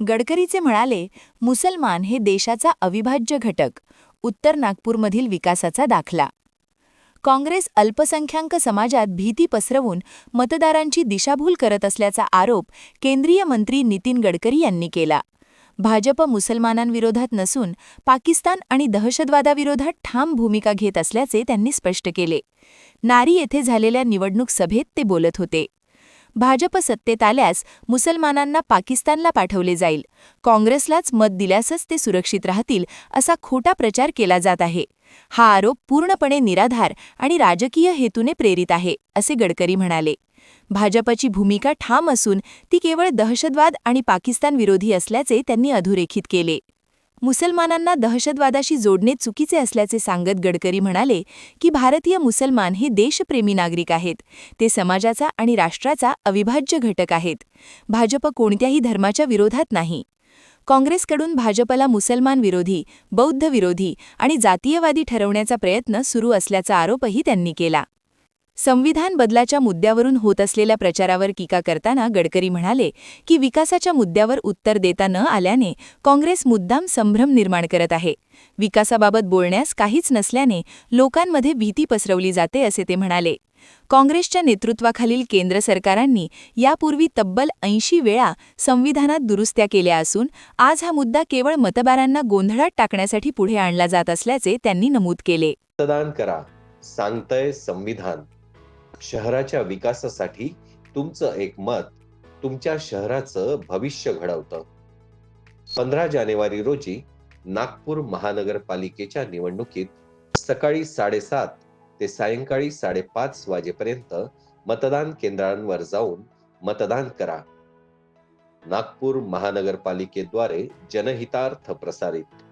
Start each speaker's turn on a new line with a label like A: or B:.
A: गडकरीचे म्हणाले मुसलमान हे देशाचा अविभाज्य घटक. उत्तर नागपूरमधील विकासाचा दाखला. काँग्रेस अल्पसंख्याक समाजात भीती पसरवून मतदारांची दिशाभूल करत असल्याचा आरोप केंद्रीय मंत्री नितीन गडकरी यांनी केला. भाजप मुसलमानांविरोधात नसून पाकिस्तान आणि दहशतवादाविरोधात ठाम भूमिका घेत असल्याचे त्यांनी स्पष्ट केले. नारी येथे झालेल्या निवडणूक सभेत ते बोलत होते. भाजप सत्तेत आल्यास मुसलमानांना पाकिस्तानला पाठवले जाईल. काँग्रेसलाच मत दिल्यासच ते सुरक्षित राहतील असा खोटा प्रचार केला जात आहे. हा आरोप पूर्णपणे निराधार आणि राजकीय हेतूने प्रेरित आहे असे गडकरी म्हणाले. भाजपची भूमिका ठाम असून ती केवळ दहशतवाद आणि पाकिस्तान विरोधी असल्याचे त्यांनी अधोरेखित केले. मुसलमानांना दहशतवादाशी जोडणे चुकीचे असल्याचे सांगत गडकरी म्हणाले की भारतीय मुसलमान हे देशप्रेमी नागरिक आहेत. ते समाजाचा आणि राष्ट्राचा अविभाज्य घटक आहेत. भाजप कोणत्याही धर्माच्या विरोधात नाही. काँग्रेसकडून भाजपला मुसलमान विरोधी बौद्ध विरोधी आणि जातीयवादी ठरवण्याचा प्रयत्न सुरू असल्याचा आरोपही त्यांनी केला. संविधान बदलाच्या मुद्द्यावरून होत असलेल्या प्रचारावर टीका करताना गडकरी म्हणाले की विकासाच्या मुद्द्यावर उत्तर देता न आल्याने काँग्रेस मुद्दाम संभ्रम निर्माण करत आहे. विकासाबाबत बोलण्यास काहीच नसल्याने लोकांमध्ये भीती पसरवली जाते असे ते म्हणाले. काँग्रेसच्या नेतृत्वाखालील केंद्र सरकारांनी यापूर्वी तब्बल ऐंशी वेळा संविधानात दुरुस्त्या केल्या असून आज हा मुद्दा केवळ मतदारांना गोंधळात टाकण्यासाठी पुढे आणला जात असल्याचे त्यांनी नमूद केले.
B: मतदान करा. सांगतय संविधान. शहराच्या विकासासाठी तुमचं एक मत तुमच्या शहराचं भविष्य घडवतं. पंधरा जानेवारी रोजी नागपूर महानगरपालिकेच्या निवडणुकीत सकाळी साडेसात ते सायंकाळी साडेपाच वाजेपर्यंत मतदान केंद्रांवर जाऊन मतदान करा. नागपूर महानगरपालिकेद्वारे जनहितार्थ प्रसारित.